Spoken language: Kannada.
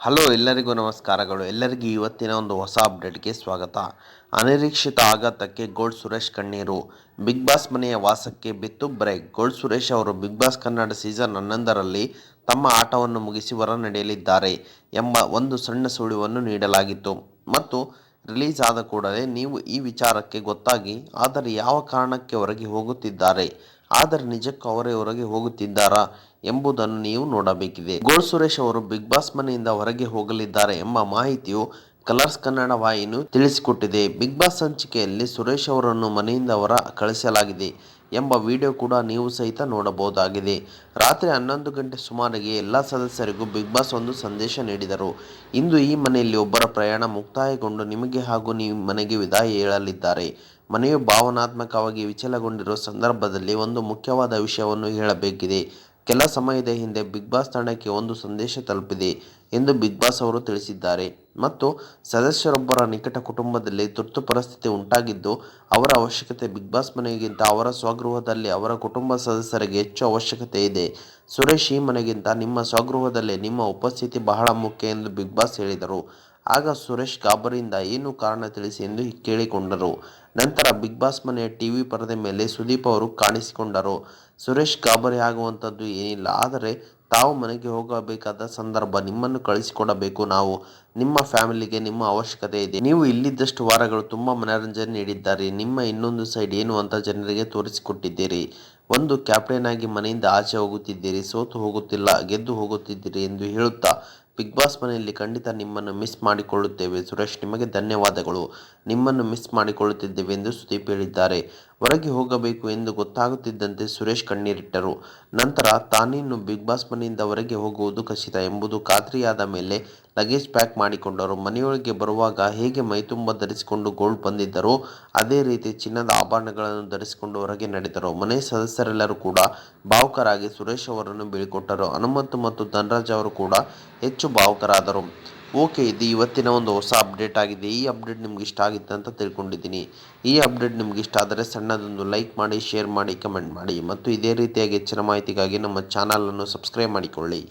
ಹಲೋ, ಎಲ್ಲರಿಗೂ ನಮಸ್ಕಾರಗಳು. ಎಲ್ಲರಿಗೂ ಇವತ್ತಿನ ಒಂದು ಹೊಸ ಅಪ್ಡೇಟ್ಗೆ ಸ್ವಾಗತ. ಅನಿರೀಕ್ಷಿತ ಆಘಾತಕ್ಕೆ ಗೋಲ್ಡ್ ಸುರೇಶ್ ಕಣ್ಣೀರು. ಬಿಗ್ ಬಾಸ್ ಮನೆಯ ವಾಸಕ್ಕೆ ಬಿತ್ತು ಬ್ರೇಕ್. ಗೋಲ್ಡ್ ಸುರೇಶ್ ಅವರು ಬಿಗ್ ಬಾಸ್ ಕನ್ನಡ ಸೀಸನ್ ಹನ್ನೊಂದರಲ್ಲಿ ತಮ್ಮ ಆಟವನ್ನು ಮುಗಿಸಿ ಹೊರ ನಡೆಯಲಿದ್ದಾರೆ ಎಂಬ ಒಂದು ಸಣ್ಣ ಸುಳಿವನ್ನು ನೀಡಲಾಗಿತ್ತು. ಮತ್ತು ರಿಲೀಸ್ ಆದ ಕೂಡಲೇ ನೀವು ಈ ವಿಚಾರಕ್ಕೆ ಗೊತ್ತಾಗಿ, ಆದರೆ ಯಾವ ಕಾರಣಕ್ಕೆ ಹೊರಗೆ ಹೋಗುತ್ತಿದ್ದಾರೆ? ಆದರೆ ನಿಜಕ್ಕೂ ಅವರೇ ಹೊರಗೆ ಹೋಗುತ್ತಿದ್ದಾರಾ ಎಂಬುದನ್ನು ನೀವು ನೋಡಬೇಕಿದೆ. ಗೋಲ್ ಸುರೇಶ್ ಅವರು ಬಿಗ್ ಬಾಸ್ ಮನೆಯಿಂದ ಹೊರಗೆ ಹೋಗಲಿದ್ದಾರೆ ಎಂಬ ಮಾಹಿತಿಯು ಕಲರ್ಸ್ ಕನ್ನಡ ವಾಹಿನಿಯು ತಿಳಿಸಿಕೊಟ್ಟಿದೆ. ಬಿಗ್ ಬಾಸ್ ಸಂಚಿಕೆಯಲ್ಲಿ ಸುರೇಶ್ ಅವರನ್ನು ಮನೆಯಿಂದ ಹೊರ ಕಳಿಸಲಾಗಿದೆ ಎಂಬ ವಿಡಿಯೋ ಕೂಡ ನೀವು ಸಹಿತ ನೋಡಬಹುದಾಗಿದೆ. ರಾತ್ರಿ ಹನ್ನೊಂದು ಗಂಟೆ ಸುಮಾರಿಗೆ ಎಲ್ಲ ಸದಸ್ಯರಿಗೂ ಬಿಗ್ ಬಾಸ್ ಒಂದು ಸಂದೇಶ ನೀಡಿದರು. ಇಂದು ಈ ಮನೆಯಲ್ಲಿ ಒಬ್ಬರ ಪ್ರಯಾಣ ಮುಕ್ತಾಯಗೊಂಡು ನಿಮಗೆ ಹಾಗೂ ನೀವು ಮನೆಗೆ ವಿದಾಯ ಹೇಳಲಿದ್ದಾರೆ. ಮನೆಯು ಭಾವನಾತ್ಮಕವಾಗಿ ವಿಚಲಗೊಂಡಿರುವ ಸಂದರ್ಭದಲ್ಲಿ ಒಂದು ಮುಖ್ಯವಾದ ವಿಷಯವನ್ನು ಹೇಳಬೇಕಿದೆ. ಕೆಲ ಸಮಯದ ಹಿಂದೆ ಬಿಗ್ ಬಾಸ್ ತಂಡಕ್ಕೆ ಒಂದು ಸಂದೇಶ ತಲುಪಿದೆ ಎಂದು ಬಿಗ್ ಬಾಸ್ ಅವರು ತಿಳಿಸಿದ್ದಾರೆ. ಮತ್ತು ಸದಸ್ಯರೊಬ್ಬರ ನಿಕಟ ಕುಟುಂಬದಲ್ಲಿ ತುರ್ತು ಪರಿಸ್ಥಿತಿ ಉಂಟಾಗಿದ್ದು, ಅವರ ಅವಶ್ಯಕತೆ ಬಿಗ್ ಬಾಸ್ ಮನೆಗಿಂತ ಅವರ ಸ್ವಗೃಹದಲ್ಲಿ ಅವರ ಕುಟುಂಬ ಸದಸ್ಯರಿಗೆ ಹೆಚ್ಚು ಅವಶ್ಯಕತೆ ಇದೆ. ಸುರೇಶ್ ಈ ಮನೆಗಿಂತ ನಿಮ್ಮ ಸ್ವಗೃಹದಲ್ಲಿ ನಿಮ್ಮ ಉಪಸ್ಥಿತಿ ಬಹಳ ಮುಖ್ಯ ಎಂದು ಬಿಗ್ ಬಾಸ್ ಹೇಳಿದರು. ಆಗ ಸುರೇಶ್ ಗಾಬರಿಯಿಂದ ಏನು ಕಾರಣ ತಿಳಿಸಿ ಎಂದು ಕೇಳಿಕೊಂಡರು. ನಂತರ ಬಿಗ್ ಬಾಸ್ ಮನೆಯ ಟಿವಿ ಪರದೆ ಮೇಲೆ ಸುದೀಪ್ ಅವರು ಕಾಣಿಸಿಕೊಂಡರು. ಸುರೇಶ್ ಗಾಬರಿ ಆಗುವಂಥದ್ದು ಏನಿಲ್ಲ, ಆದರೆ ತಾವು ಮನೆಗೆ ಹೋಗಬೇಕಾದ ಸಂದರ್ಭ ನಿಮ್ಮನ್ನು ಕಳಿಸಿಕೊಡಬೇಕು ನಾವು. ನಿಮ್ಮ ಫ್ಯಾಮಿಲಿಗೆ ನಿಮ್ಮ ಅವಶ್ಯಕತೆ ಇದೆ. ನೀವು ಇಲ್ಲಿದ್ದಷ್ಟು ವಾರಗಳು ತುಂಬ ಮನರಂಜನೆ ನೀಡಿದ್ದಾರೆ. ನಿಮ್ಮ ಇನ್ನೊಂದು ಸೈಡ್ ಏನು ಅಂತ ಜನರಿಗೆ ತೋರಿಸಿಕೊಟ್ಟಿದ್ದೀರಿ. ಒಂದು ಕ್ಯಾಪ್ಟನ್ ಆಗಿ ಮನೆಯಿಂದ ಆಚೆ ಹೋಗುತ್ತಿದ್ದೀರಿ. ಸೋತು ಹೋಗುತ್ತಿಲ್ಲ, ಗೆದ್ದು ಹೋಗುತ್ತಿದ್ದೀರಿ ಎಂದು ಹೇಳುತ್ತಾ ಬಿಗ್ ಬಾಸ್ ಮನೆಯಲ್ಲಿ ಖಂಡಿತ ನಿಮ್ಮನ್ನು ಮಿಸ್ ಮಾಡಿಕೊಳ್ಳುತ್ತೇವೆ. ಸುರೇಶ್, ನಿಮಗೆ ಧನ್ಯವಾದಗಳು. ನಿಮ್ಮನ್ನು ಮಿಸ್ ಮಾಡಿಕೊಳ್ಳುತ್ತಿದ್ದೇವೆ ಎಂದು ಸುದೀಪ್ ಹೇಳಿದ್ದಾರೆ. ಹೊರಗೆ ಹೋಗಬೇಕು ಎಂದು ಗೊತ್ತಾಗುತ್ತಿದ್ದಂತೆ ಸುರೇಶ್ ಕಣ್ಣೀರಿಟ್ಟರು. ನಂತರ ತಾನಿನ್ನು ಬಿಗ್ ಬಾಸ್ ಮನೆಯಿಂದ ಹೊರಗೆ ಹೋಗುವುದು ಖಚಿತ ಎಂಬುದು ಖಾತ್ರಿಯಾದ ಮೇಲೆ ಲಗೇಜ್ ಪ್ಯಾಕ್ ಮಾಡಿಕೊಂಡರು. ಮನೆಯೊಳಗೆ ಬರುವಾಗ ಹೇಗೆ ಮೈತುಂಬ ಧರಿಸಿಕೊಂಡು ಗೋಲ್ಡ್ ಬಂದಿದ್ದರೋ, ಅದೇ ರೀತಿ ಚಿನ್ನದ ಆಭರಣಗಳನ್ನು ಧರಿಸಿಕೊಂಡು ಹೊರಗೆ ನಡೆದರು. ಮನೆ ಸದಸ್ಯರೆಲ್ಲರೂ ಕೂಡ ಭಾವುಕರಾಗಿ ಸುರೇಶ್ ಅವರನ್ನು ಬೀಳ್ಕೊಟ್ಟರು. ಹನುಮಂತು ಮತ್ತು ಧನರಾಜ್ ಅವರು ಕೂಡ ಹೆಚ್ಚು ಭಾವುಕರಾದರು. ಓಕೆ, ಇದು ಇವತ್ತಿನ ಒಂದು ಹೊಸ ಅಪ್ಡೇಟ್ ಆಗಿದೆ. ಈ ಅಪ್ಡೇಟ್ ನಿಮ್ಗೆ ಇಷ್ಟ ಆಗಿತ್ತು ಅಂತ ತಿಳ್ಕೊಂಡಿದ್ದೀನಿ. ಈ ಅಪ್ಡೇಟ್ ನಿಮ್ಗೆ ಇಷ್ಟ ಆದರೆ ಸಣ್ಣದೊಂದು ಲೈಕ್ ಮಾಡಿ, ಶೇರ್ ಮಾಡಿ, ಕಮೆಂಟ್ ಮಾಡಿ. ಮತ್ತು ಇದೇ ರೀತಿಯಾಗಿ ಹೆಚ್ಚಿನ ಮಾಹಿತಿಗಾಗಿ ನಮ್ಮ ಚಾನಲನ್ನು ಸಬ್ಸ್ಕ್ರೈಬ್ ಮಾಡಿಕೊಳ್ಳಿ.